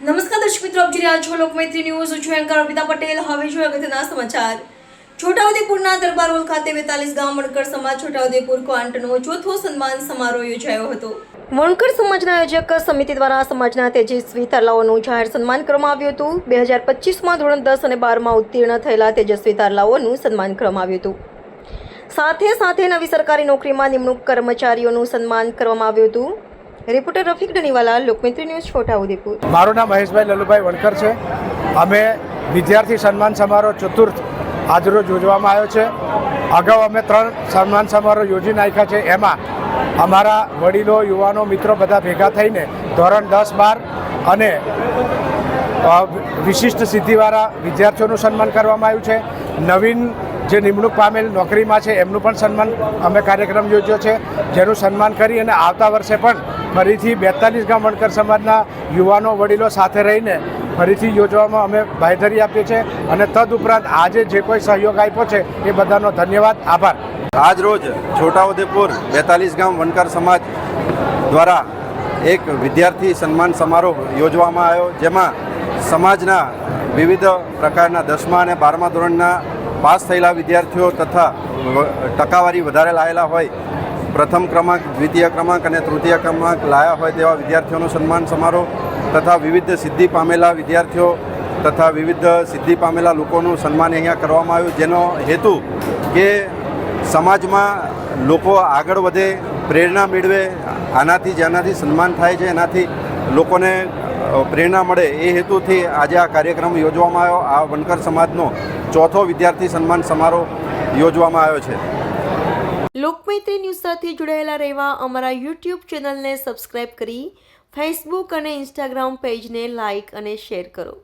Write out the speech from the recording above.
નમસ્કાર દર્શક મિત્રો, આપ જોઈ રહ્યા છો લોકમૈત્રી ન્યૂઝ. હું છું એન્કર અર્પિતા પટેલ. હવે જોઈએ અગત્યના સમાચાર. છોટાઉદેપુરના દરબાર હોલ ખાતે બેતાલીસ ગામ વણકર સમાજ છોટાઉદેપુર ક્વાંટનો ચોથો સન્માન સમારોહ યોજાયો હતો. વણકર સમાજના આયોજક સમિતિ દ્વારા સમાજના તેજસ્વી તારલાઓનું જાહેર સન્માન કરવામાં આવ્યું હતું. બે હજાર પચીસમાં ધોરણ દસ અને બારમાં ઉત્તીર્ણ થયેલા તેજસ્વી તારલાઓનું સન્માન કરવામાં આવ્યું હતું. સાથે સાથે નવી સરકારી નોકરીમાં નિમણૂક કર્મચારીઓનું સન્માન કરવામાં આવ્યું હતું. Reporter Rafiq Daniwala Lokmitra news, Chhotaudepur. મારું નામ મહેશભાઈ લલુભાઈ વણકર છે. અમે વિદ્યાર્થી સન્માન સમારોહ ચતુર્થ આજરોજ યોજવામાં આવ્યો છે. અગાઉ અમે ત્રણ સન્માન સમારોહ યોજી નાખ્યા છે. એમાં અમારા વડીલો, યુવાનો, મિત્રો બધા ભેગા થઈને ધોરણ દસ, બાર અને વિશિષ્ટ સિદ્ધિવાળા વિદ્યાર્થીઓનું સન્માન કરવામાં આવ્યું છે. નવીન જે નિમણૂક પામેલ નોકરીમાં છે, એમનું પણ સન્માન અમે કાર્યક્રમ યોજ્યો છે. જેનું સન્માન કરી અને આવતા વર્ષે પણ ફરીથી બેતાલીસ ગામ વણકર સમાજના યુવાનો, વડીલો સાથે રહીને ફરીથી યોજવામાં અમે બાંયધરી આપીએ છીએ અને તદુપરાંત આજે જે કોઈ સહયોગ આપ્યો છે, એ બધાનો ધન્યવાદ, આભાર. આજ રોજ છોટાઉદેપુર બેતાલીસ ગામ વણકર સમાજ દ્વારા એક વિદ્યાર્થી સન્માન સમારોહ યોજવામાં આવ્યો, જેમાં સમાજના વિવિધ પ્રકારના દસમા અને બારમા ધોરણના પાસ થયેલા વિદ્યાર્થીઓ તથા ટકાવારી વધારે લાયેલા હોય, પ્રથમ ક્રમાંક, દ્વિતીય ક્રમાંક અને તૃતીય ક્રમાંક લાયા હોય તેવા વિદ્યાર્થીઓનો સન્માન સમારોહ તથા વિવિધ સિદ્ધિ પામેલા વિદ્યાર્થીઓ તથા વિવિધ સિદ્ધિ પામેલા લોકોનું સન્માન અહીંયા કરવામાં આવ્યું, જેનો હેતુ કે સમાજમાં લોકો આગળ વધે, પ્રેરણા મેળવે, આનાથી જેનાથી સન્માન થાય છે, એનાથી લોકોને પ્રેરણા મળે એ હેતુથી આજે આ કાર્યક્રમ યોજવામાં આવ્યો. આ વનકર સમાજનો ચોથો વિદ્યાર્થી સન્માન સમારોહ યોજવામાં આવ્યો છે. લોકમૈત્રી ન્યૂઝ સાથે જોડાયેલા રહેવા અમારા યુટ્યુબ ચેનલને સબસ્ક્રાઇબ કરી, ફેસબુક અને ઇન્સ્ટાગ્રામ પેજને લાઇક અને શેર કરો.